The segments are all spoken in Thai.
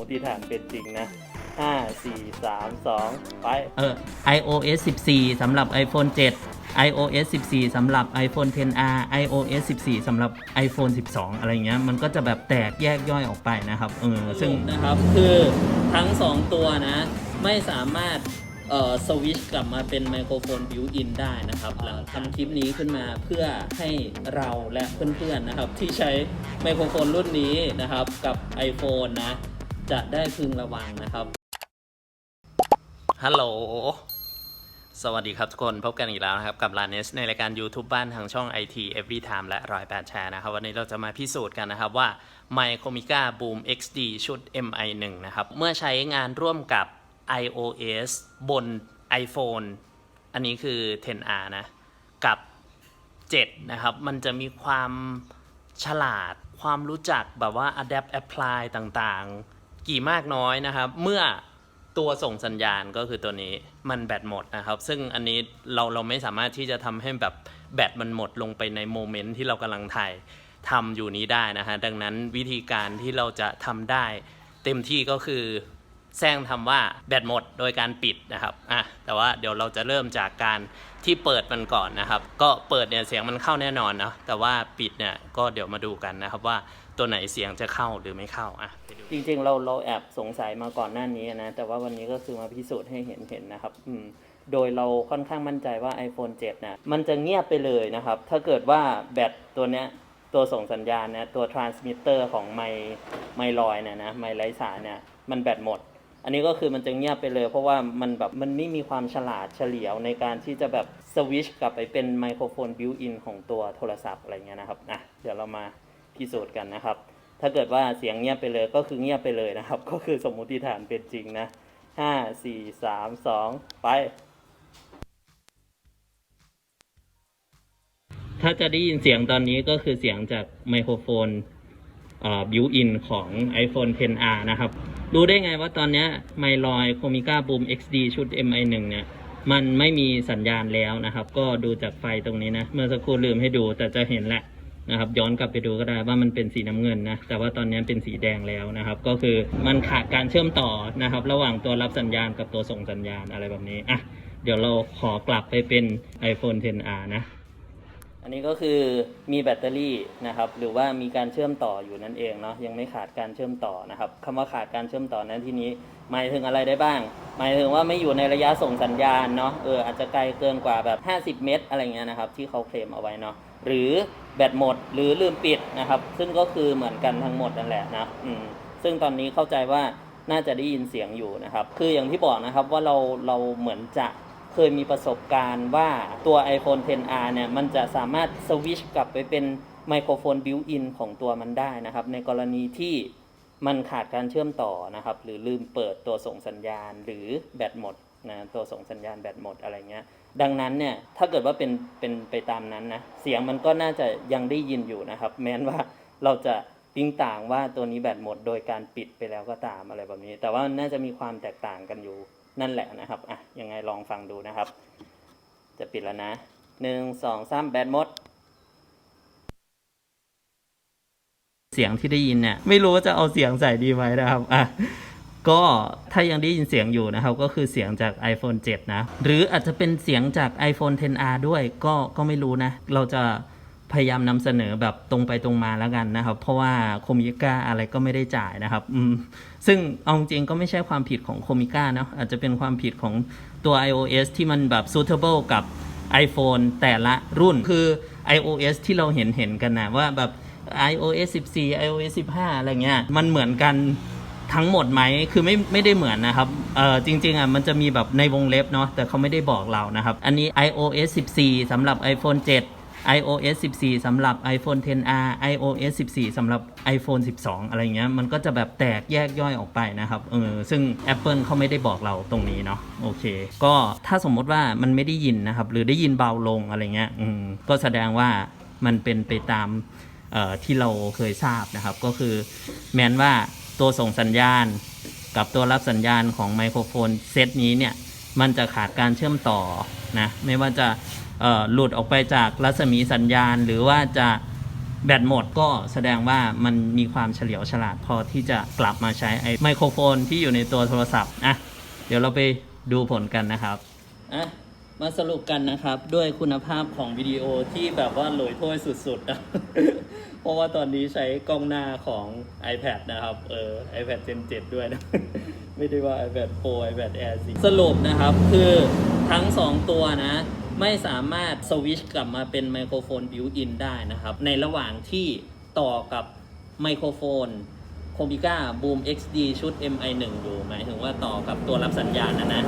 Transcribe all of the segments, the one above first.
มติฐานเป็นจริงนะห้าสี่สามสองไป เออ iOS 14สำหรับ iPhone 7 iOS 14สำหรับ iPhone 10R iOS 14สำหรับ iPhone 12 อะไรเงี้ย มันก็จะแบบแตกแยกย่อยออกไปนะครับ เออ ซึ่ง นะครับ คือทั้ง 2 ตัวนะ ไม่สามารถเอ่อสวิชกลับมาเป็นไมโครโฟนบิวอินได้นะครับหลังทำคลิปนี้ขึ้นมาเพื่อให้เราและเพื่อนๆนะครับ ที่ใช้ไมโครโฟนรุ่นนี้นะครับ กับ iPhone นะ จะได้พึงระวังนะครับ ฮัลโหล สวัสดีครับทุกคนพบกันอีกแล้วนะครับ กับลานเนสในรายการ YouTube บ้านทางช่อง IT Every Time และ108แชร์นะครับ วันนี้เราจะมาพิสูจน์กันนะครับว่า Micromica Boom XD ชุด MI1 นะครับ เมื่อใช้งานร่วมกับ iOS บน iPhone อันนี้คือ 10R นะ กับ 7 นะครับ มันจะมีความฉลาดความรู้จักแบบว่า adapt apply ต่างๆ กี่มากน้อยนะครับ เมื่อตัวส่งสัญญาณก็คือตัวนี้มันแบตหมดนะครับ ซึ่งอันนี้เราเราไม่สามารถที่จะทำให้แบบแบตมันหมดลงไปในโมเมนต์ที่เรากำลังถ่ายทำอยู่นี้ได้นะฮะดังนั้นวิธีการที่เราจะทำได้เต็มที่ก็คือแซงทำว่าแบตหมดโดยการปิดนะครับอะแต่ว่าเดี๋ยวเราจะเริ่มจากการที่เปิดมันก่อนนะครับ ก็เปิดเนี่ยเสียงมันเข้าแน่นอนนะแต่ว่าปิดเนี่ยก็เดี๋ยวมาดูกันนะครับว่าตัวไหนเสียงจะเข้าหรือไม่เข้าอะ จริงๆ เราเราแอบสงสัยมาก่อนหน้านี้นะ แต่ว่าวันนี้ก็คือมาพิสูจน์ให้เห็นเห็นนะครับ อืมโดยเราค่อนข้างมั่นใจว่า iPhone 7นะมันจะเงียบไปเลยนะครับ ถ้าเกิดว่าแบตตัวเนี้ยตัวส่งสัญญาณเนี่ยตัว transmitter ของไมไมลอยเนี่ยนะไมไร้สายเนี่ยมันแบตหมด อันนี้ก็คือมันจะเงียบไปเลย เพราะว่ามันแบบมันไม่มีความฉลาดเฉลียวในการที่จะแบบสวิชกลับไปเป็นไมโครโฟนบิวอินของตัวโทรศัพท์อะไรเงี้ยนะครับอะเดี๋ยวเรามาพิสูจน์กันนะครับ ถ้าเกิดว่าเสียงเงียบไปเลยก็คือเงียบไปเลยนะครับ ก็คือสมมุติฐานเป็นจริงนะห้าสี่สามสองไป ถ้าจะได้ยินเสียงตอนนี้ก็คือเสียงจากไมโครโฟนบิวอินของ iPhone 10R นะครับ รู้ได้ไงว่าตอนนี้ไมลอย Comica Boom XD ชุด MI1 เนี่ย มันไม่มีสัญญาณแล้วนะครับ ก็ดูจากไฟตรงนี้นะ เมื่อสักครู่ลืมให้ดูแต่จะเห็นแหละ นะครับ ย้อนกลับไปดูก็ได้ว่ามันเป็นสีน้ำเงินนะแต่ว่าตอนนี้เป็นสีแดงแล้วนะครับ ก็คือมันขาดการเชื่อมต่อนะครับ ระหว่างตัวรับสัญญาณกับตัวส่งสัญญาณอะไรแบบนี้อะเดี๋ยวเราขอกลับไปเป็น iPhone 10R นะ อันนี้ก็คือมีแบตเตอรี่นะครับ หรือว่ามีการเชื่อมต่ออยู่นั่นเองเนาะยังไม่ขาดการเชื่อมต่อนะครับคำว่าขาดการเชื่อมต่อนั้นที่นี้ หมายถึงอะไรได้บ้าง หมายถึงว่าไม่อยู่ในระยะส่งสัญญาณเนาะเอออาจจะไกลเกินกว่าแบบ 50 เมตร อะไรเงี้ยนะครับ ที่เขาเคลมเอาไว้เนาะหรือแบตหมดหรือลืมปิดนะครับ ซึ่งก็คือเหมือนกันทั้งหมดนั่นแหละนะอืมซึ่งตอนนี้เข้าใจว่าน่าจะได้ยินเสียงอยู่นะครับ คืออย่างที่บอกนะครับว่าเราเราเหมือนจะ เคยมีประสบการณ์ว่าตัว iPhone 10R เนี่ยมันจะสามารถสวิชกลับไปเป็นไมโครโฟนบิวอินของตัวมันได้นะครับ ในกรณีที่มันขาดการเชื่อมต่อนะครับ หรือลืมเปิดตัวส่งสัญญาณหรือแบตหมดนะตัวส่งสัญญาณแบตหมดอะไรเงี้ย ดังนั้นเนี่ยถ้าเกิดว่าเป็นเป็นไปตามนั้นนะเสียงมันก็น่าจะยังได้ยินอยู่นะครับ แม้นว่าเราจะติ้งต่างว่าตัวนี้แบตหมดโดยการปิดไปแล้วก็ตามอะไรแบบนี้ แต่ว่าน่าจะมีความแตกต่างกันอยู่ นั่นแหละนะครับอะยังไงลองฟังดูนะครับ จะปิดแล้วนะหนึ่งสองสามแบตหมด เสียงที่ได้ยินเนี่ยไม่รู้ว่าจะเอาเสียงใส่ดีไหมนะครับอะก็ถ้ายังได้ยินเสียงอยู่นะครับ ก็คือเสียงจาก iPhone 7 นะ หรืออาจจะเป็นเสียงจาก iPhone 10R ด้วยก็ก็ไม่รู้นะ เราจะ พยายามนำเสนอแบบตรงไปตรงมาแล้วกันนะครับ เพราะว่าโคมิก้าอะไรก็ไม่ได้จ่ายนะครับอืมซึ่งเอาจริงก็ไม่ใช่ความผิดของโคมิก้าเนาะอาจจะเป็นความผิดของตัว iOS ที่มันแบบ suitable กับ iPhone แต่ละรุ่นคือ iOS ที่เราเห็นเห็นกันนะว่าแบบ iOS 14 iOS 15 อะไรเงี้ย มันเหมือนกันทั้งหมดไหม คือไม่ไม่ได้เหมือนนะครับ เออจริง ๆอะมันจะมีแบบในวงเล็บเนาะ แต่เขาไม่ได้บอกเรานะครับ อันนี้ iOS 14สำหรับ iPhone 7 iOS 14สำหรับ iPhone 10R iOS 14สำหรับ iPhone 12 อะไรเงี้ย มันก็จะแบบแตกแยกย่อยออกไปนะครับ เออ ซึ่ง Apple เขาไม่ได้บอกเราตรงนี้เนาะ โอเค ก็ถ้าสมมติว่ามันไม่ได้ยินนะครับ หรือได้ยินเบาลงอะไรเงี้ย อืม ก็แสดงว่ามันเป็นไปตามเอ่อที่เราเคยทราบนะครับ ก็คือแม้นว่าตัวส่งสัญญาณกับตัวรับสัญญาณของไมโครโฟนเซตนี้เนี่ย มันจะขาดการเชื่อมต่อนะ ไม่ว่าจะ หลุดออกไปจากรัศมีสัญญาณ หรือว่าจะแบตหมดก็แสดงว่ามันมีความเฉลียวฉลาดพอที่จะกลับมาใช้ไอ้ไมโครโฟนที่อยู่ในตัวโทรศัพท์อะเดี๋ยวเราไปดูผลกันนะครับอะมาสรุปกันนะครับด้วยคุณภาพของวิดีโอที่แบบว่าโหลยถ้วยสุดๆนะเพราะว่าตอนนี้ใช้กล้องหน้าของ iPad นะครับ เออ iPad Gen 7 ด้วยนะ ไม่ได้ว่า iPad Pro iPad Air 4สรุปนะครับคือทั้ง 2 ตัวนะ ไม่สามารถสวิชกลับมาเป็นไมโครโฟนบิวอินได้นะครับ ในระหว่างที่ต่อกับไมโครโฟนโคมิก้าบูม XD ชุด MI1 อยู่หมายถึงว่าต่อกับตัวรับสัญญาณนะนะ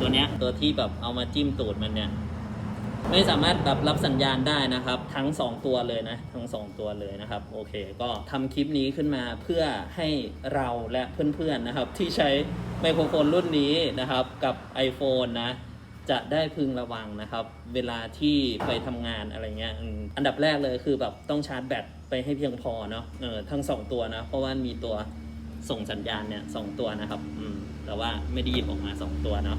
ตัวเนี้ยตัวที่แบบเอามาจิ้มตูดมันเนี่ย ไม่สามารถแบบรับสัญญาณได้นะครับ ทั้ง 2 ตัวเลยนะ ทั้ง 2 ตัวเลยนะครับ โอเค ก็ทำคลิปนี้ขึ้นมาเพื่อให้เราและเพื่อนๆนะครับ ที่ใช้ไมโครโฟนรุ่นนี้นะครับกับ iPhone นะ จะได้พึงระวังนะครับ เวลาที่ไปทำงานอะไรเงี้ยอันดับแรกเลยคือแบบต้องชาร์จแบตไปให้เพียงพอเนาะเออทั้งสองตัวนะเพราะว่ามีตัวส่งสัญญาณเนี่ยสองตัวนะครับอืมแต่ว่าไม่ได้หยิบออกมาสองตัวเนาะ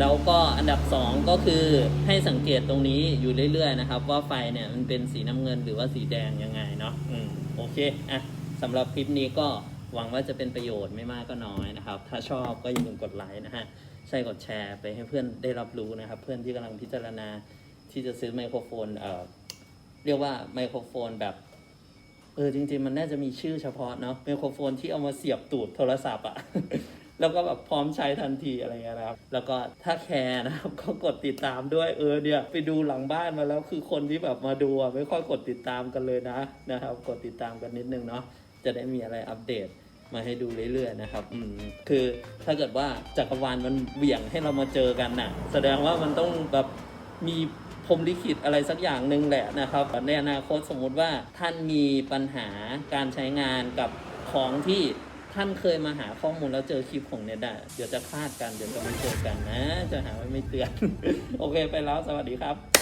แล้วก็อันดับ 2 ก็คือให้สังเกตตรงนี้อยู่เรื่อยๆนะครับ ว่าไฟเนี่ยมันเป็นสีน้ำเงินหรือว่าสีแดงยังไงเนาะอืมโอเคอะสำหรับคลิปนี้ก็ หวังว่าจะเป็นประโยชน์ไม่มากก็น้อยนะครับ ถ้าชอบก็อย่าลืมกดไลค์นะฮะ ใช่กดแชร์ไปให้เพื่อนได้รับรู้นะครับ เพื่อนที่กำลังพิจารณาที่จะซื้อไมโครโฟน เอ่อ เรียกว่าไมโครโฟนแบบ เออจริง ๆ มันน่าจะมีชื่อเฉพาะเนาะ ไมโครโฟนที่เอามาเสียบตูดโทรศัพท์อะแล้วก็แบบพร้อมใช้ทันทีอะไรเงี้ยนะครับ แล้วก็ถ้าแคร์นะครับก็กดติดตามด้วย เออเนี่ยไปดูหลังบ้านมาแล้วคือคนที่แบบมาดูไม่ค่อยกดติดตามกันเลยนะนะครับ กดติดตามกันนิดนึงเนาะ จะได้มีอะไรอัปเดตมาให้ดูเรื่อยๆนะครับ อืม คือถ้าเกิดว่าจักรวาลมันเหวี่ยงให้เรามาเจอกันน่ะ แสดงว่ามันต้องแบบมีพรหมลิขิตอะไรสักอย่างหนึ่งแหละนะครับ ในอนาคตสมมุติว่าท่านมีปัญหาการใช้งานกับของที่ท่านเคยมาหาข้อมูลแล้วเจอคลิปของเน็ตอะเดี๋ยวจะคลาดกัน เดี๋ยวจะไม่เจอกันนะ จะหาว่าไม่เตือน โอเคไปแล้ว สวัสดีครับ